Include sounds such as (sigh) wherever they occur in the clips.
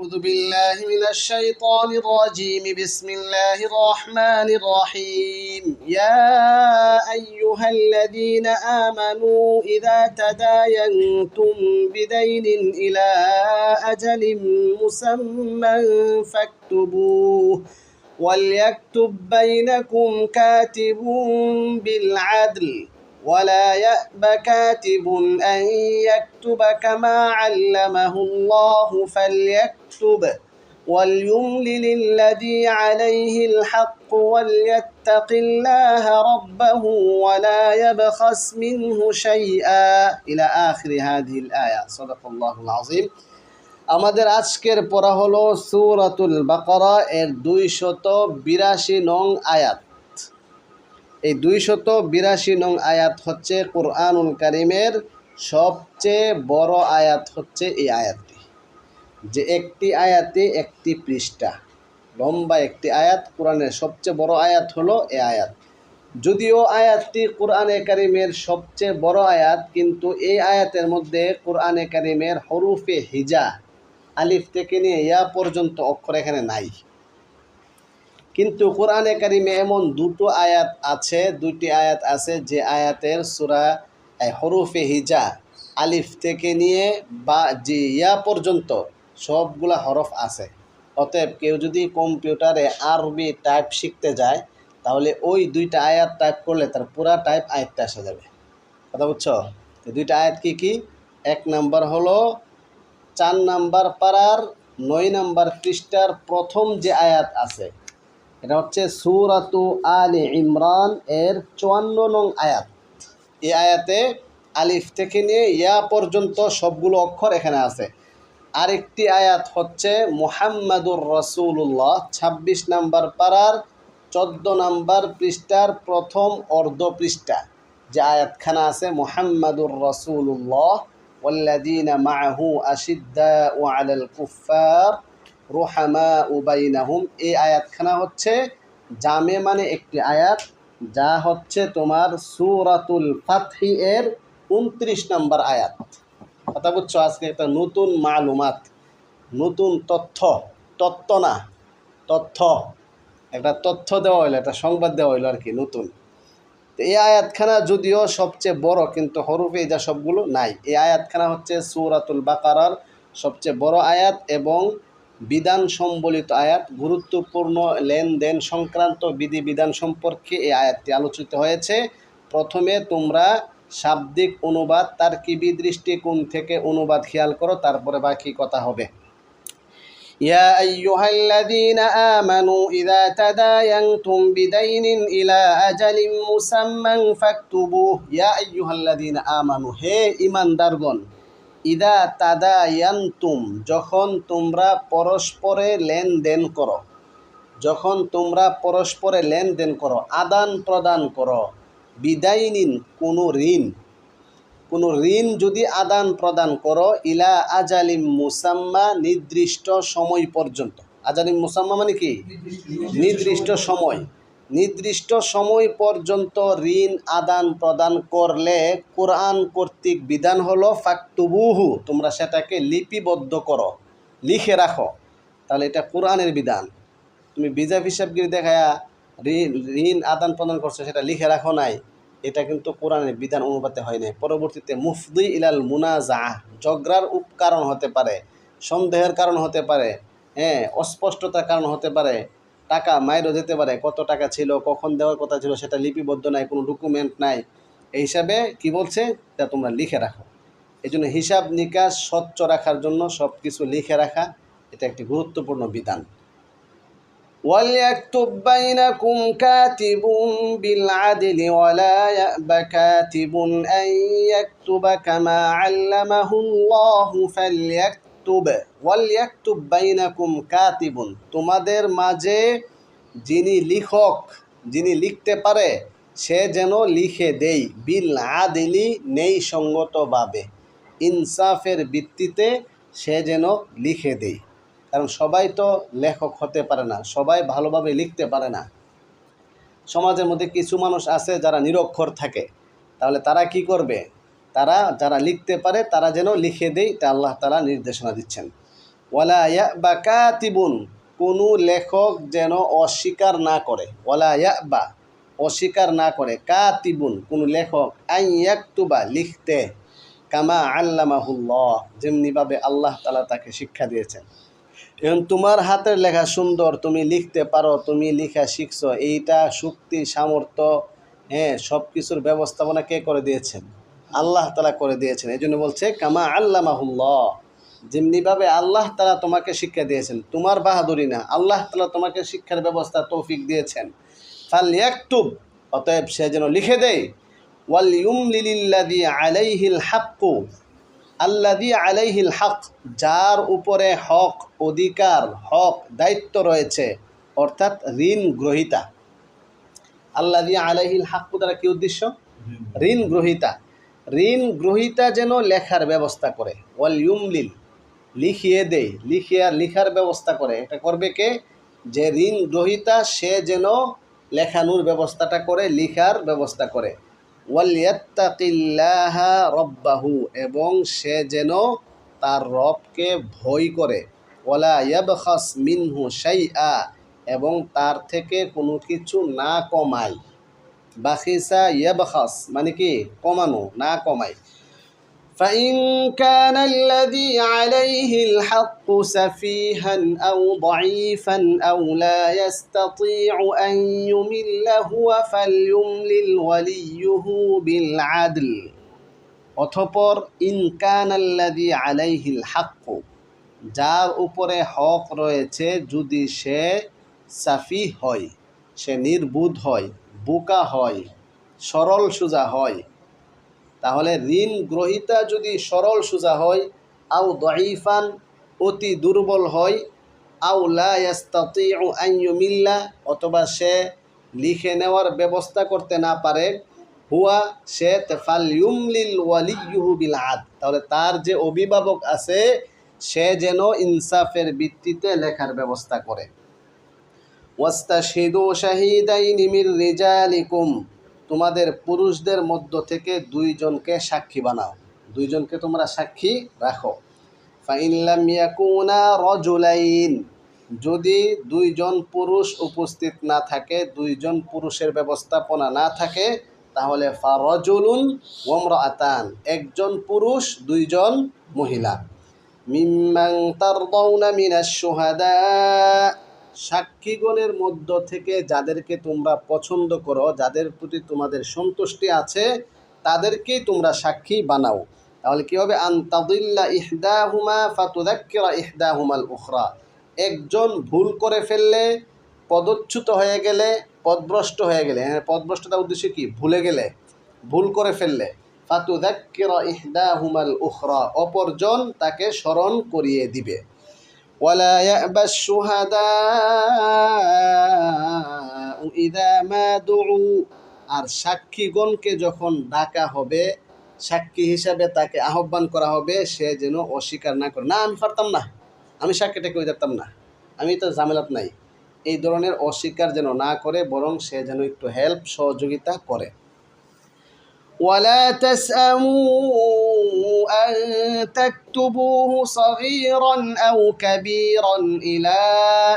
أعوذ بالله من الشيطان الرجيم. بسم الله الرحمن الرحيم. يا أيها الذين آمنوا إذا تداينتم بدين إلى أجل مسمى فاكتبوه وليكتب بينكم كاتب بالعدل. ولا يأب كاتب أن يكتب كما علمه الله فليكتب وليملل الذي عليه الحق وليتق الله ربه ولا يبخس منه شيئا إلى آخر هذه الآية صدق الله العظيم আমাদের আজকের পড়া হলো সূরাতুল বাকারা এর দুইশত বিরাশি নং আয়াত এই দুইশত বিরাশি নং আয়াত হচ্ছে কোরআনুল কারিমের সবচেয়ে বড় আয়াত হচ্ছে এই আয়াতটি। যে একটি আয়াতে একটি পৃষ্ঠা, লম্বা একটি আয়াত, কোরআনের সবচেয়ে বড় আয়াত হলো এ আয়াত। যদিও আয়াতটি কোরআনে কারিমের সবচেয়ে বড় আয়াত, কিন্তু এই আয়াতের মধ্যে কোরআনে কারিমের হরুফে হিজা, আলিফ থেকে নিয়ে ইয়া পর্যন্ত অক্ষর এখানে নাই। কিন্তু কোরআনে কারিমে এমন দুটো আয়াত আছে, দুইটি আয়াত আছে যে আয়াতের সুরা হরুফে হিজা, আলিফ থেকে নিয়ে বা যে ইয়া পর্যন্ত সবগুলা হরফ আছে। অতএব কেউ যদি কম্পিউটারে আরবি টাইপ শিখতে যায়, তাহলে ওই দুইটা আয়াত টাইপ করলে তার পুরা টাইপ আয়াতটা আসা যাবে। কথা বুঝছ? দুইটা আয়াত কি কি? এক নাম্বার হলো, চার নাম্বার পাড়ার, নয় নাম্বার পৃষ্ঠার প্রথম যে আয়াত আছে এটা হচ্ছে সুরাতু আলী ইমরান এর চুয়ান্ন নং আয়াত এই আয়াতে আলিফ থেকে নিয়ে ইয়া পর্যন্ত সবগুলো অক্ষর এখানে আছে আরেকটি আয়াত হচ্ছে মুহাম্মাদুর রসুল্লাহ ২৬ নাম্বার পাড়ার চোদ্দ নাম্বার পৃষ্ঠার প্রথম অর্ধ পৃষ্ঠা যে আয়াতখানা আছে মুহাম্মাদুর রসুল্লাহ والذين معه أشداء على الكفار রোহামা উবাইনাহুম এই আয়াতখানা হচ্ছে জামে মানে একটি আয়াত, যা হচ্ছে তোমার সুরাতুল ফাতহি এর উনত্রিশ নম্বর আয়াত। কথা বুঝছ? আজকে একটা নতুন মালুমাত, নতুন তথ্য, তত্ত্ব না, তথ্য। একটা তথ্য দেওয়া হইল, একটা সংবাদ দেওয়া হইল আর কি, নতুন। তো এই আয়াতখানা যদিও সবচেয়ে বড়, কিন্তু হরুফে যা সবগুলো নাই। এই আয়াতখানা হচ্ছে সুরাতুল বাকারার সবচেয়ে বড় আয়াত এবং বিধান সম্বলিত আয়াত, গুরুত্বপূর্ণ লেনদেন সংক্রান্ত বিধিবিধান সম্পর্কে এই আয়াতটি আলোচিত হয়েছে। প্রথমে তোমরা শাব্দিক অনুবাদ তার কিবি দৃষ্টিকোণ থেকে অনুবাদ খেয়াল করো, তারপরে বাকি কথা হবে। ইয়া আইয়ুহাল্লাযীনা আমানু ইযা তাদায়ানতুম বিদাইনিন ইলা আজালিন মুসাম্মান ফাকতুবু ইয়া আইয়ুহাল্লাযীনা আমানু, হে ঈমানদারগণ ইদা তাদায়ান্তুম, যখন তোমরা পরস্পরে লেনদেন করো। যখন তোমরা পরস্পরে লেনদেন করো, আদান প্রদান করো, বিদায় নিন কোনো ঋণ। কোনো ঋণ যদি আদান প্রদান করো, ইলা আজালিম মুসাম্মা, নির্দিষ্ট সময় পর্যন্ত। আজালিম মুসাম্মা মানে কি? নির্দিষ্ট সময়। নির্দিষ্ট সময় পর্যন্ত ঋণ আদান প্রদান করলে কোরআন কর্তৃক বিধান হলো ফাক্তুবুহু, তোমরা সেটাকে লিপিবদ্ধ করো, লিখে রাখো। তাহলে এটা কোরআনের বিধান। তুমি বিজা হিসাবগিরি দেখায়া ঋণ ঋণ আদান প্রদান করছ, সেটা লিখে রাখো নাই, এটা কিন্তু কোরআনের বিধান অনুপাতে হয় নাই। পরবর্তীতে মুফদি ইলাল মুনাজা ঝগড়ার উপ কারণ হতে পারে, সন্দেহের কারণ হতে পারে হ্যাঁ অস্পষ্টতার কারণ হতে পারে টাকা মাইরও যেতে পারে কত টাকা ছিল কখন দেওয়ার কথা ছিল সেটা লিপিবদ্ধ নাই কোনো ডকুমেন্ট নাই এই হিসাবে কি বলছে তা তোমরা লিখে রাখো এই জন্য হিসাব নিকাশ স্বচ্ছ রাখার জন্য সব কিছু লিখে রাখা এটা একটি গুরুত্বপূর্ণ বিধান وليكتب بينكم كاتب بالعدل ولا يأب كاتب أن يكتب كما علمه الله فليكتب ইয়াকতুবে ওয়াল ইয়াকতুব বাইনাকুম কাতিবুন, তোমাদের মাঝে যিনি লিখক, যিনি লিখতে পারে, সে যেন লিখে দেই, বিল আদিলি নেই সঙ্গতভাবে ইনসাফের ভিত্তিতে সে যেন লিখে দেই। কারণ সবাই তো লেখক হতে পারে না, সবাই ভালোভাবে লিখতে পারে না। সমাজের মধ্যে কিছু মানুষ আছে যারা নিরক্ষর থাকে, তাহলে তারা কি করবে? তারা, যারা লিখতে পারে, তারা যেন লিখে দেয় তা আল্লাহ তারা নির্দেশনা দিচ্ছেন। ওয়ালা বা কাতিবুন, কোনো লেখক যেন অস্বীকার না করে। ইয়া বা অস্বীকার না করে। কাতিবুন, কোনো লেখক আই ইয়াকতুবা, লিখতে। কামা আল্লামাহুল্লাহ, যেমনিভাবে আল্লাহ তালা তাকে শিক্ষা দিয়েছেন। এবং তোমার হাতের লেখা সুন্দর, তুমি লিখতে পারো, তুমি লেখা শিখছো, এইটা শক্তি সামর্থ্য হ্যাঁ সব কিছুর ব্যবস্থাপনা কে করে দিয়েছেন? আল্লাহ তালা করে দিয়েছেন। এই জন্য বলছে কামা আল্লামাহুল্লাহ। যেমনিভাবে আল্লাহ তালা তোমাকে শিক্ষা দিয়েছেন তোমার বাহাদুরি না আল্লাহ তালা তোমাকে শিক্ষার ব্যবস্থা তৌফিক দিয়েছেন। ফাল ইয়াকতুব অতএব সে যেন লিখে দেয় ওয়াল ইউমলিল্লাদি আলাইহিল হাক্কু আল্লাদি আলাইহিল হক যার উপরে হক অধিকার হক দায়িত্ব রয়েছে অর্থাৎ ঋণ গ্রহিতা। আল্লাদি আলাইহিল হাক্কু দ্বারা কি উদ্দেশ্য? ঋণ গ্রহিতা। ঋণ গ্রহিতা যেন লেখার ব্যবস্থা করে। ওয়াল ইউমলিল, লিখিয়ে দেয় লিখিয়া, লিখার ব্যবস্থা করে। এটা করবে কে? যে ঋণ গ্রহিতা সে যেন লেখানোর ব্যবস্থাটা করে, লিখার ব্যবস্থা করে। ওয়ালিয়াত্তাকিল্লাহা রব্বাহু, এবং সে যেন তার রবকে ভয় করে। ওয়ালা ইয়াবখাস মিনহু শাইআ, এবং তার থেকে কোনো কিছু না কমায়। বাখিসা ইয়াবখাস মানে কি কমানো না কমায় فإن كان الذي عليه الحق سفيها أو ضعيفا أو لا يستطيع أن يمل هو فليملل وليه بالعدل অথপর ইনকান আল্লাদি আলাইহিল হাক্কু যার উপরে হক রয়েছে যদি সে সাফি হয় সে নির্বুধ হয় বোকা হয়, সরল সোজা হয়। তাহলে ঋণ গ্রহিতা যদি সরল সোজা হয়, আও দঈফান অতি দুর্বল হয়, আও লা ইয়াস্তাতিউ আন ইউমিল্লা, অথবা সে লিখে নেওয়ার ব্যবস্থা করতে না পারে, হুয়া সে তেফাল ইউমলিল ওয়ালিয়ুহু বিল আদ। তাহলে তার যে অভিভাবক আছে, সে যেন ইনসাফের ভিত্তিতে লেখার ব্যবস্থা করে। ওয়াস্তাশহিদু শাহিদাইনি মির রিজালিকুম, তোমাদের পুরুষদের মধ্য থেকে দুইজনকে সাক্ষী বানাও। দুইজনকে তোমরা সাক্ষী রাখো। ইয়াকুনা রজুলাইন, যদি দুইজন পুরুষ উপস্থিত না থাকে, দুইজন পুরুষের ব্যবস্থাপনা না থাকে, তাহলে ফারজুলুন ওমরাতান একজন পুরুষ, দুইজন মহিলা। মিম্মাং তারদাউনা মিনাশ শুহাদা সাক্ষীগণের মধ্য থেকে যাদেরকে তোমরা পছন্দ করো, যাদের প্রতি তোমাদের সন্তুষ্টি আছে, তাদেরকেই তোমরা সাক্ষী বানাও। তাহলে কী হবে? আন্তাদিল্লা ইহদাহুমা ফাতুদাক্কিরা ইহদাহুমাল উখরা। একজন ভুল করে ফেললে, পদচ্যুত হয়ে গেলে, পদভ্রষ্ট হয়ে গেলে হ্যাঁ পদভ্রষ্টতার উদ্দেশ্য কি? ভুলে গেলে, ভুল করে ফেললে। ফাতুদাক্কিরা ইহদাহুমাল উখরা। অপরজন তাকে স্মরণ করিয়ে দিবে। ولا يأبى الشهداء إذا ما دعوا আর সাক্ষীগণকে যখন ডাকা হবে সাক্ষী হিসাবে তাকে আহ্বান করা হবে সে যেন অস্বীকার না করে না আমি পারতাম না আমি সাক্ষীটা কেউ যেতাম না আমি তো ঝামেলাত নাই এই ধরনের অস্বীকার যেন না করে বরং সে যেন একটু হেল্প সহযোগিতা করে ولا تسأموا أن تكتبوه صغيرا أو كبيرا إلى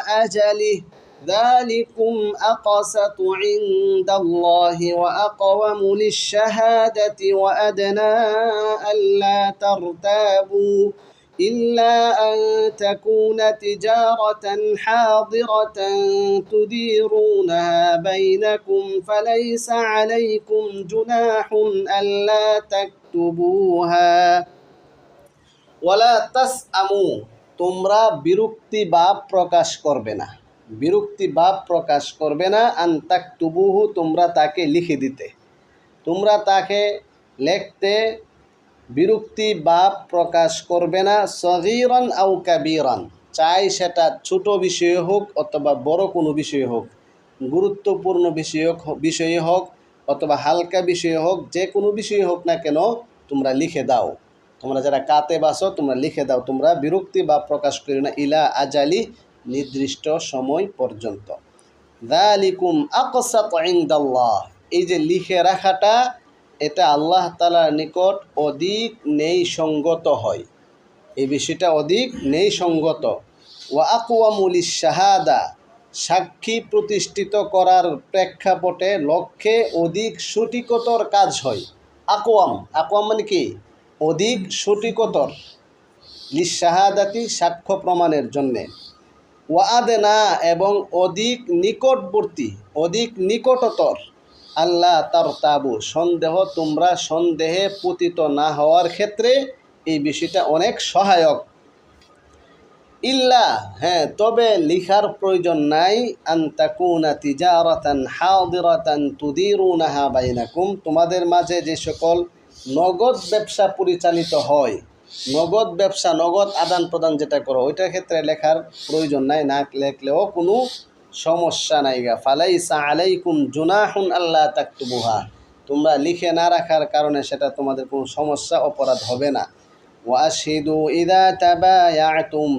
أجله. ذلكم أقسط عند الله وأقوم للشهادة وأدنى ألا ترتابوا إلا أن تكون تجارة حاضرة تديرونها بينكم فليس عليكم جناح ألا ফাকতুবুহা ওয়ালা তাস আমু তোমরা বিরক্তি ভাব প্রকাশ করবে না। বিরক্তি ভাব প্রকাশ করবে না আন তাক তুবুহু, তোমরা তাকে লিখে দিতে। তোমরা তাকে লেখতে বিরক্তি ভাব প্রকাশ করবে না, সগিরন আউ কাবিরন। চাই সেটা ছোট বিষয়ে হোক অথবা বড় কোনো বিষয়ে হোক, গুরুত্বপূর্ণ বিষয় বিষয়ে হোক অথবা হালকা বিষয়ে হোক, যে কোনো বিষয়ে হোক না কেন তোমরা লিখে দাও। তোমরা যারা কাতে বাসো তোমরা লিখে দাও। তোমরা বিরক্তি বা প্রকাশ করি না। ইলা আজালি নির্দিষ্ট সময় পর্যন্ত। দালিকুম আকসাত এই যে লিখে রাখাটা, এটা আল্লাহ তালার নিকট অধিক নেই সঙ্গত হয়। এই বিষয়টা অধিক নেই সঙ্গত ওয়া আকুয়ামুল শাহাদা। সাক্ষী প্রতিষ্ঠিত করার প্রেক্ষাপটে লক্ষ্যে অধিক সঠিকতর কাজ হয়। আকোয়াম আকোয়াম মানে কি? অধিক সঠিকতর। লিশাহাদাতি সাক্ষ্য প্রমাণের জন্যে। ওয়াদেনা এবং অধিক নিকটবর্তী, অধিক নিকটতর। আল্লাহ তার তাবু সন্দেহ তোমরা সন্দেহে পতিত না হওয়ার ক্ষেত্রে এই বিষয়টা অনেক সহায়ক। ইল্লা হ্যাঁ তবে লিখার প্রয়োজন নাই, আন্তাকুনা তিজারাতান হাদিরাতান তুদিরুনাহা বাইনাকুম, তোমাদের মাঝে যে সকল নগদ ব্যবসা পরিচালিত হয়, নগদ ব্যবসা, নগদ আদান প্রদান যেটা করো, ওইটার ক্ষেত্রে লেখার প্রয়োজন নাই, না লেখলেও কোনো সমস্যা নাই গা। ফালাইসা আলাইকুম জুনাহুন আল্লাহ তাকতুবুহা, তোমরা লিখে না রাখার কারণে সেটা তোমাদের কোনো সমস্যা, অপরাধ হবে না। ওয়াশিদু ইদা তাবায়াতুম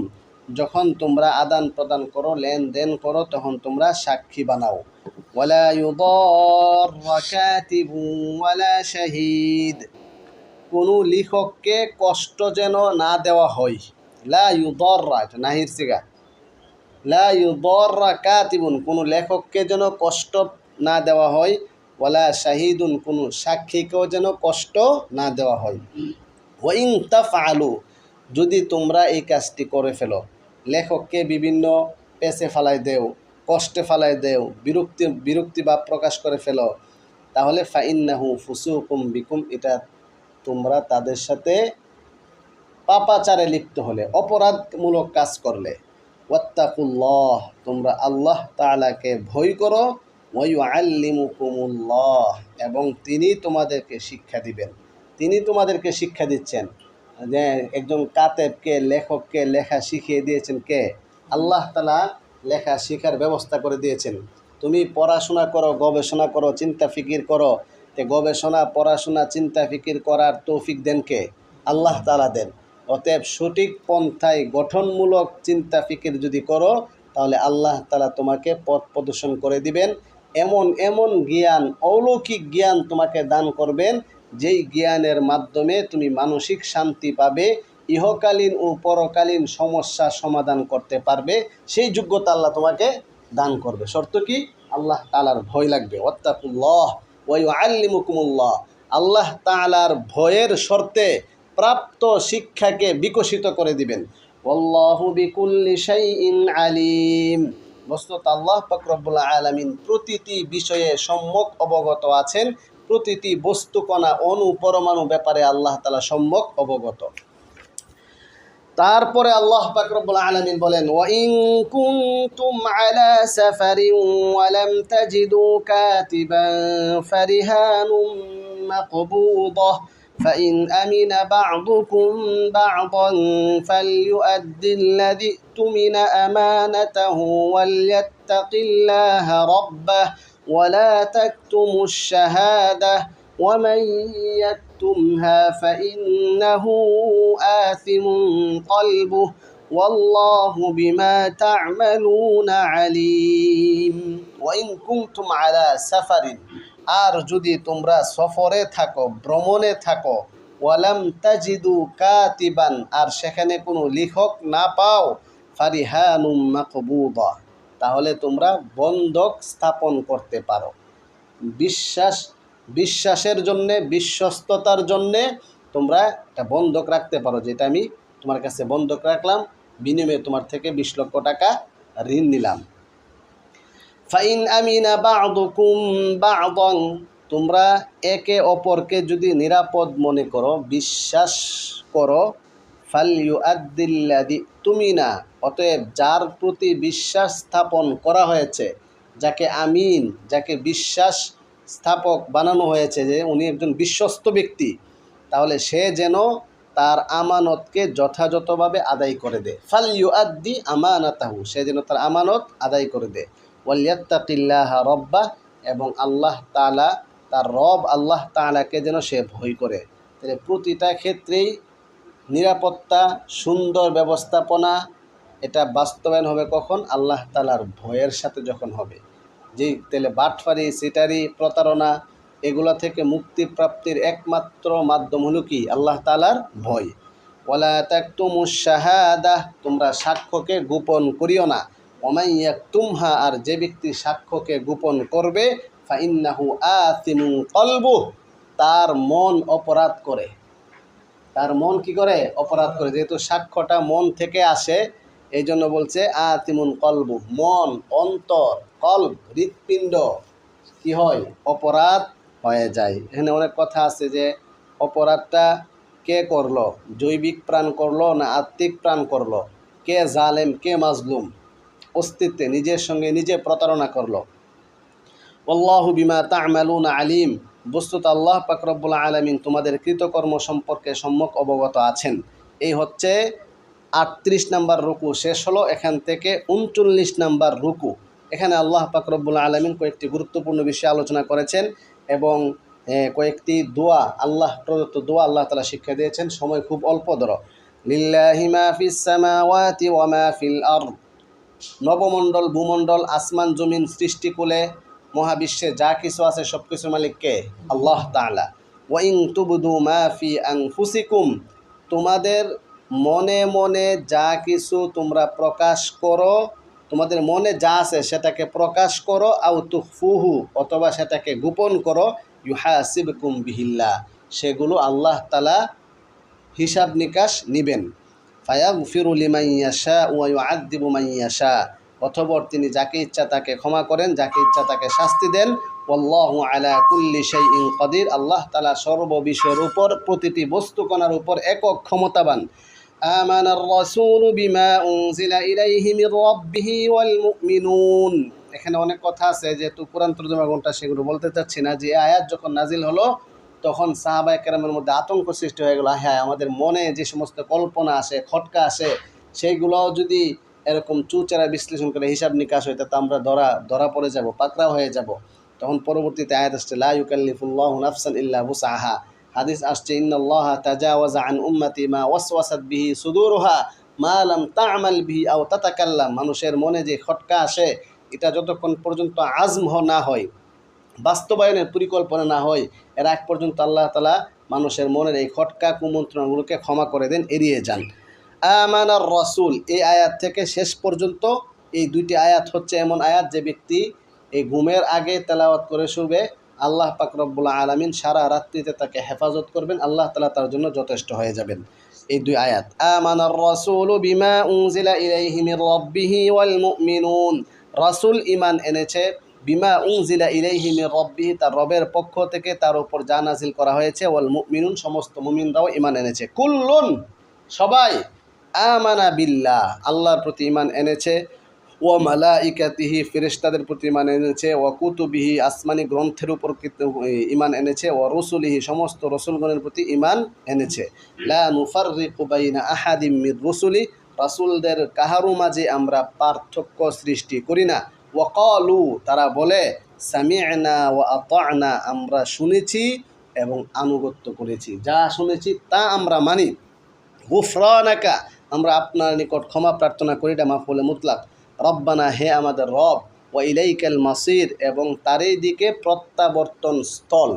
যখন তোমরা আদান প্রদান করো, লেনদেন করো, তখন তোমরা সাক্ষী বানাও। শাহিদ। কোনো লেখককে কষ্ট যেন না দেওয়া হয়। লা নাহির সিগা। লা কোনো লেখককে যেন কষ্ট না দেওয়া হয়। ওয়ালা শাহিদুন, কোনো সাক্ষীকেও যেন কষ্ট না দেওয়া হয়। ওয়াইং তাফআলু, যদি তোমরা এই কাজটি করে ফেলো। লেখককে বিভিন্ন পেছে ফালাই দেও, কষ্টে ফালাই দেও, বিরক্তি বিরক্তি ভাব প্রকাশ করে ফেলো। তাহলে ফাইন্নাহু ফুসুকুম বিকুম, এটা তোমরা তাদের সাথে পাপাচারে লিপ্ত হলে, অপরাধমূলক কাজ করলে। ওয়াত্তাকুল্লাহ, তোমরা আল্লাহ তাআলাকে ভয় করো। ওয়ু আল্লিমুকুমুল্লাহ এবং তিনি তোমাদেরকে শিক্ষা দিবেন। তিনি তোমাদেরকে শিক্ষা দিচ্ছেন। যে একজন কাতেবকে, লেখককে লেখা শিখিয়ে দিয়েছেন কে? আল্লাহ তালা লেখা শেখার ব্যবস্থা করে দিয়েছেন। তুমি পড়াশোনা করো, গবেষণা করো, চিন্তা ফিকির করো। তে গবেষণা, পড়াশোনা, চিন্তা ফিকির করার তৌফিক দেন কে? আল্লাহ তালা দেন। অতএব সঠিক পন্থায় গঠনমূলক চিন্তা ফিকির যদি করো, তাহলে আল্লাহ তালা তোমাকে পথ প্রদর্শন করে দিবেন। এমন এমন জ্ঞান, অলৌকিক জ্ঞান তোমাকে দান করবেন যেই জ্ঞানের মাধ্যমে তুমি মানসিক শান্তি পাবে, ইহকালীন ও পরকালীন সমস্যা সমাধান করতে পারবে, সেই যোগ্যতা আল্লাহ তোমাকে দান করবে। শর্ত কি? আল্লাহ তালার ভয় লাগবে। অত্তাকুল্লাহ ওয়াই আল্লিমুকুমুল্লাহ আল্লাহ তালার ভয়ের শর্তে প্রাপ্ত শিক্ষাকে বিকশিত করে দিবেন। আলিম। বস্তুত আল্লাহ পাকরবুল্লাহ আলামিন প্রতিটি বিষয়ে সম্যক অবগত আছেন। প্রতিটি বস্তুকণা অনু পরমাণু ব্যাপারে আল্লাহ তালা সম্যক অবগত তারপরে আল্লাহ পাক রব্বুল আলামিন বলেন ওয়াইন কুনতুম আলা সাফারিন ওয়া লাম তাজিদু কাতিবান ফারিহানুম মাকবুদাহ فإن أمن بعضكم بعضا فليؤدي الذي اؤتمن أمانته وليتق الله ربه ولا تكتموا الشهادة ومن يكتمها فإنه آثم قلبه والله بما تعملون عليم وإن كنتم على سفر আর যদি তোমরা সফরে থাকো ভ্রমণে থাকো ওয়ালাম তাজিদু কাতিবান আর সেখানে কোনো লেখক না পাও ফারিহানুম মাকবুদা তাহলে তোমরা বন্ধক স্থাপন করতে পারো। বিশ্বাস, বিশ্বাসের জন্যে, বিশ্বস্ততার জন্যে তোমরা একটা বন্ধক রাখতে পারো, যেটা আমি তোমার কাছে বন্ধক রাখলাম, বিনিময়ে তোমার থেকে বিশ লক্ষ টাকা ঋণ নিলাম। ফাইন আমিনা বাদুকুম বাদং তোমরা একে অপরকে যদি নিরাপদ মনে করো, বিশ্বাস করো ফালিউ আদিল্লাদি তুমি না অতএব যার প্রতি বিশ্বাস স্থাপন করা হয়েছে, যাকে আমিন, যাকে বিশ্বাস স্থাপক বানানো হয়েছে, যে উনি একজন বিশ্বস্ত ব্যক্তি, তাহলে সে যেন তার আমানতকে যথাযথভাবে আদায় করে দে ফাল আদ্দি আমানাতাহু, সে যেন তার আমানত আদায় করে দে ওয়ালিয়াত্তাকিল্লাহ রব্বা, এবং আল্লাহ তালা তার রব আল্লাহ তালাকে যেন সে ভয় করে। তাহলে প্রতিটা ক্ষেত্রেই নিরাপত্তা, সুন্দর ব্যবস্থাপনা এটা বাস্তবায়ন হবে কখন? আল্লাহ তালার ভয়ের সাথে যখন হবে। যে তেলে বাটফারি, সিটারি, প্রতারণা, এগুলো থেকে মুক্তি প্রাপ্তির একমাত্র মাধ্যম হলো কি? আল্লাহ তালার ভয়। ওয়ালা তাকতুমুশ শাহাদা, তোমরা সাক্ষ্যকে গোপন করিও না। ওমাই তুমহা আর যে ব্যক্তি সাক্ষ্যকে গোপন করবে, ফাইন্নাহু আতিমু কলবু তার মন অপরাধ করে। তার মন কি করে? অপরাধ করে। যেহেতু সাক্ষ্যটা মন থেকে আসে এই জন্য বলছে, আতিমুন কলবু, মন, অন্তর, কল্ব, হৃৎপিণ্ড, কি হয়? অপরাধ হয়ে যায়। এখানে অনেক কথা আছে যে অপরাধটা কে করল? জৈবিক প্রাণ করল না আত্মিক প্রাণ করল? কে জালেম, কে মাজলুম? অস্তিত্বে নিজের সঙ্গে নিজে প্রতারণা করল। অল্লাহ বিমা তা'মালুনা আলিম, বস্তুত আল্লাহ পাক রব্বুল আলামিন তোমাদের কৃতকর্ম সম্পর্কে সম্যক অবগত আছেন। এই হচ্ছে আটত্রিশ নাম্বার রুকু, শেষ হলো এখান থেকে উনচল্লিশ নাম্বার রুকু। এখানে আল্লাহ পাক রব্বুল আলামিন কয়েকটি গুরুত্বপূর্ণ বিষয়ে আলোচনা করেছেন এবং কয়েকটি দোয়া, আল্লাহ প্রদত্ত দোয়া আল্লাহ তালা শিক্ষা দিয়েছেন। সময় খুব অল্প ধর। নবমণ্ডল, ভূমণ্ডল, আসমান, জমিন সৃষ্টিকুলে মহাবিশ্বে যা কিছু আছে সব কিছুর মালিককে আল্লাহ তাআলা। ওয়াইং তুবুদু মা ফি আনফুসিকুম। তোমাদের মনে মনে যা কিছু তোমরা প্রকাশ করো, তোমাদের মনে যা আছে সেটাকে প্রকাশ করো আউ তুফুহু অথবা সেটাকে গোপন করো, ইউহাসিবকুম বিহিল্লা, সেগুলো আল্লাহ তালা হিসাব নিকাশ নিবেন। ফায়াগফিরু লিমান ইয়াশা ওয়া ইউআযযিবু মান ইয়াশা অথবা তিনি যাকে ইচ্ছা তাকে ক্ষমা করেন, যাকে ইচ্ছা তাকে শাস্তি দেন। ওয়াল্লাহু আলা কুল্লি শাইইন কাদির, আল্লাহ তালা সর্ব বিষয়ের উপর, প্রতিটি বস্তুকণার উপর একক ক্ষমতাবান। آمن الرسول بما أنزل إليه من ربه والمؤمنون এখানে অনেক কথা আছে যেহেতু কোরআন তর্জমা কোনটা সেগুলো বলতে চাচ্ছি না যে এই আয়াত যখন নাজিল হলো তখন সাহাবাই কেরামের মধ্যে আতঙ্ক সৃষ্টি হয়ে গেল হ্যাঁ আমাদের মনে যে সমস্ত কল্পনা আসে খটকা আসে সেইগুলোও যদি এরকম চুচেরা বিশ্লেষণ করে হিসাব নিকাশ হয় তো আমরা ধরা ধরা পড়ে যাব পাকড়াও হয়ে যাব তখন পরবর্তীতে আয়াত আসছে লা ইউকাল্লিফুল্লাহ নাফসান ইল্লা বুসাহা হাদিস আসছে, ইন্নাল্লাহ তাজাওয়াজা আন উম্মতি মা ওয়াসওয়াসাত বিহি সুদুরুহা মা লাম তা'মাল বিহি আও তাতাকাল্লাম। মানুষের মনে যে খটকা আসে, এটা যতক্ষণ পর্যন্ত আজম না হয়, বাস্তবায়নের পরিকল্পনা না হয়, এর আগ পর্যন্ত আল্লাহ তালা মানুষের মনের এই খটকা কুমন্ত্রণাগুলোকে ক্ষমা করে দেন, এড়িয়ে যান। আমানার রসুল, এই আয়াত থেকে শেষ পর্যন্ত এই দুইটি আয়াত হচ্ছে এমন আয়াত যে ব্যক্তি এই ঘুমের আগে তেলাওয়াত করে শুরবে আল্লাহ পাক রব্বুল আলমিন সারা রাত্রিতে তাকে হেফাজত করবেন, আল্লাহ তালা তার জন্য যথেষ্ট হয়ে যাবেন। এই দুই আয়াত, আমানার রসুল বিমা উনজিলা ইলাইহি মির রাব্বিহি ওয়াল মুমিনুন। রাসূল ঈমান এনেছে, বিমা উনজিলা ইলাইহি মির রাব্বিহি, তার রবের পক্ষ থেকে তার উপর যা নাজিল করা হয়েছে, ওয়াল মুমিনুন, সমস্ত মুমিনরাও ঈমান এনেছে। কুল্লুন, সবাই, আমানা বিল্লাহ, আল্লাহর প্রতি ঈমান এনেছে। ও মালাইকাতিহি, ফেরেশতাদের প্রতি ইমান এনেছে ও কুতুবিহি, আসমানি গ্রন্থের উপর ঈমান এনেছে ও রসুলিহি, সমস্ত রসুলগণের প্রতি ইমান এনেছে। লা রসুলি, রাসূলদের কাহারু মাঝে আমরা পার্থক্য সৃষ্টি করি না। ওয়াকালু তারা বলে, সামি'না ওয়া আতা'না, আমরা শুনেছি এবং আনুগত্য করেছি। যা শুনেছি তা আমরা মানি। গুফরানাকা, আমরা আপনার নিকট ক্ষমা প্রার্থনা করি, এটা মাফুলে মুতলাক। রব্বানা হে আমাদের রব ও ইলাইকাল মাসির এবং তারই দিকে প্রত্যাবর্তন স্থল।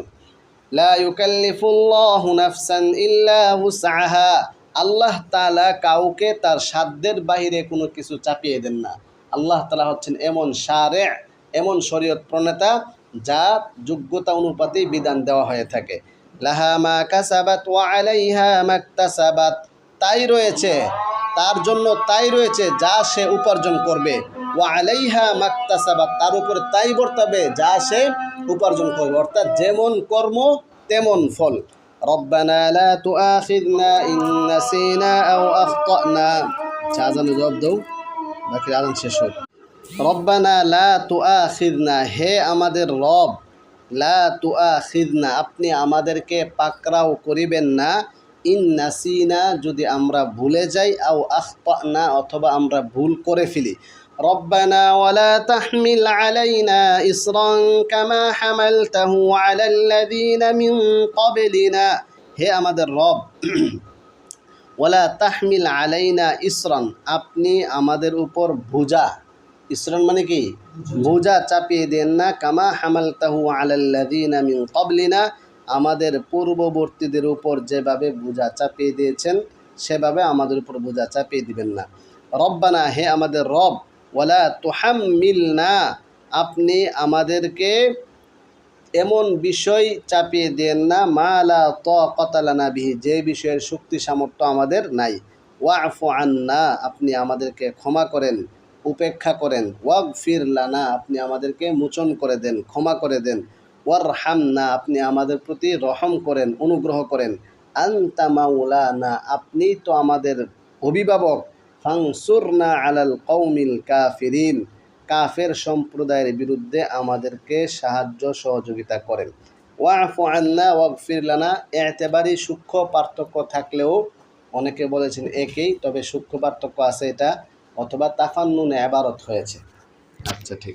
আল্লাহ তালা কাউকে তার সাধ্যের বাইরে কোনো কিছু চাপিয়ে দেন না। আল্লাহ তালা হচ্ছেন এমন শারে এমন শরীয়ত প্রণেতা, যা যোগ্যতা অনুপাতে বিধান দেওয়া হয়ে থাকে। লাহা মা কাসাবাত, ওয়া আলাইহা মাকতাসাবাত তাই রয়েছে তার জন্য তাই রয়েছে যা সে উপার্জন করবে। ওয়া আলাইহা মাকতাসাবাত তার উপরে তাই বর্তাবে যা সে উপার্জন করবে। অর্থাৎ যেমন কর্ম, তেমন ফল। লা আচ্ছা জবাব বাকি শেষ হোক। লা হে আমাদের রব, লা আপনি আমাদেরকে পাকরাও করিবেন না। ইন নাসিনা যদি আমরা ভুলে যাই আও আখতানা অথবা আমরা ভুল করে ফেলি ربنا ولا تحمل علينا إصرا كما حملته على الذين من قبلنا হে আমাদের রব (clears throat) ওয়ালা তাহমিল আলাইনা ইসরান আপনি আমাদের উপর ভুজা ইসরান মানে কি ভুজা চাপিয়ে দেন না কামা হামাল তাহু আলাল্লাদিনা মিন কবলিনা আমাদের পূর্ববর্তীদের উপর যেভাবে ভুজা চাপিয়ে দিয়েছেন, সেভাবে আমাদের উপর বোঝা চাপিয়ে দিবেন না। রব্বানা, হে আমাদের রব, ওয়ালা তোহাম্মিল না আপনি আমাদেরকে এমন বিষয় চাপিয়ে দেন না মালা ত কতালানা বিহি, যে বিষয়ের শক্তি সামর্থ্য আমাদের নাই। ওয়াফু আন্না, আপনি আমাদেরকে ক্ষমা করেন, উপেক্ষা করেন। ওয়াগ ফির লানা, আপনি আমাদেরকে মোচন করে দেন, ক্ষমা করে দেন। ওয়ার হামনা আপনি আমাদের প্রতি রহম করেন, অনুগ্রহ করেন। আন্তা মাউলানা আপনি তো আমাদের অভিভাবক। ফাংসুরনা আলাল কৌমিল কাফিরিন, কাফের সম্প্রদায়ের বিরুদ্ধে আমাদেরকে সাহায্য সহযোগিতা করেন। ওয়াফু আন্না ওয়াগফির লানা, এতেবারই সূক্ষ্ম পার্থক্য থাকলেও অনেকে বলেছেন একই, তবে সূক্ষ্ম পার্থক্য আছে এটা, অথবা তাফান্নুন এবারত হয়েছে। আচ্ছা ঠিক।